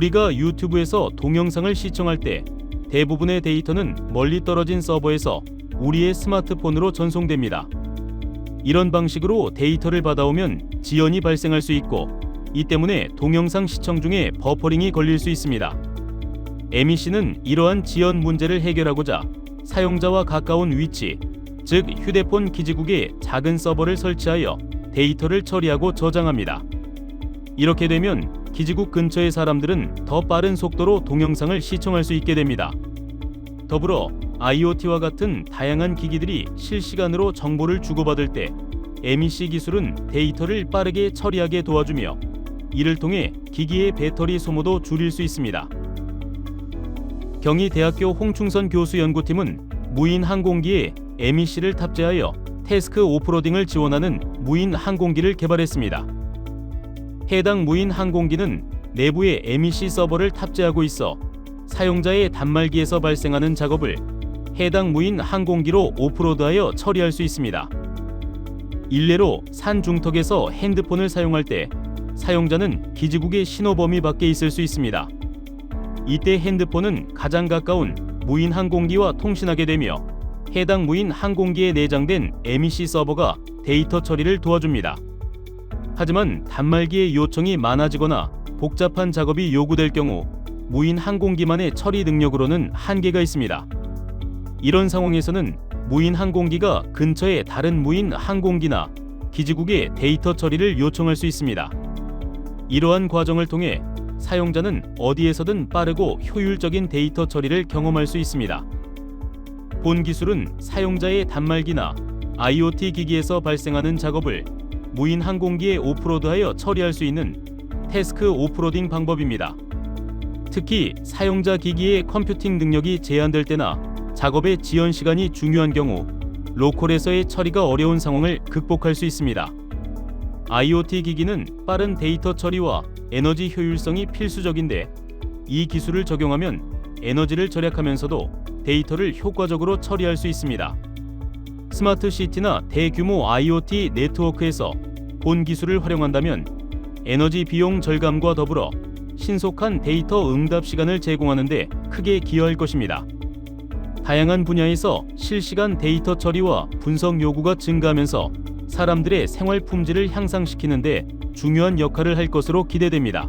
우리가 유튜브에서 동영상을 시청할 때 대부분의 데이터는 멀리 떨어진 서버에서 우리의 스마트폰으로 전송됩니다. 이런 방식으로 데이터를 받아오면 지연이 발생할 수 있고 이 때문에 동영상 시청 중에 버퍼링이 걸릴 수 있습니다. MEC는 이러한 지연 문제를 해결하고자 사용자와 가까운 위치, 즉 휴대폰 기지국에 작은 서버를 설치하여 데이터를 처리하고 저장합니다. 이렇게 되면 기지국 근처의 사람들은 더 빠른 속도로 동영상을 시청할 수 있게 됩니다. 더불어 IoT와 같은 다양한 기기들이 실시간으로 정보를 주고받을 때 MEC 기술은 데이터를 빠르게 처리하게 도와주며 이를 통해 기기의 배터리 소모도 줄일 수 있습니다. 경희대학교 홍충선 교수 연구팀은 무인 항공기에 MEC를 탑재하여 태스크 오프로딩을 지원하는 무인 항공기를 개발했습니다. 해당 무인 항공기는 내부에 MEC 서버를 탑재하고 있어 사용자의 단말기에서 발생하는 작업을 해당 무인 항공기로 오프로드하여 처리할 수 있습니다. 일례로 산 중턱에서 핸드폰을 사용할 때 사용자는 기지국의 신호 범위 밖에 있을 수 있습니다. 이때 핸드폰은 가장 가까운 무인 항공기와 통신하게 되며 해당 무인 항공기에 내장된 MEC 서버가 데이터 처리를 도와줍니다. 하지만 단말기의 요청이 많아지거나 복잡한 작업이 요구될 경우 무인 항공기만의 처리 능력으로는 한계가 있습니다. 이런 상황에서는 무인 항공기가 근처의 다른 무인 항공기나 기지국에 데이터 처리를 요청할 수 있습니다. 이러한 과정을 통해 사용자는 어디에서든 빠르고 효율적인 데이터 처리를 경험할 수 있습니다. 본 기술은 사용자의 단말기나 IoT 기기에서 발생하는 작업을 무인 항공기에 오프로드하여 처리할 수 있는 태스크 오프로딩 방법입니다. 특히 사용자 기기의 컴퓨팅 능력이 제한될 때나 작업의 지연 시간이 중요한 경우 로컬에서의 처리가 어려운 상황을 극복할 수 있습니다. IoT 기기는 빠른 데이터 처리와 에너지 효율성이 필수적인데 이 기술을 적용하면 에너지를 절약하면서도 데이터를 효과적으로 처리할 수 있습니다. 스마트 시티나 대규모 IoT 네트워크에서 본 기술을 활용한다면 에너지 비용 절감과 더불어 신속한 데이터 응답 시간을 제공하는 데 크게 기여할 것입니다. 다양한 분야에서 실시간 데이터 처리와 분석 요구가 증가하면서 사람들의 생활 품질을 향상시키는 데 중요한 역할을 할 것으로 기대됩니다.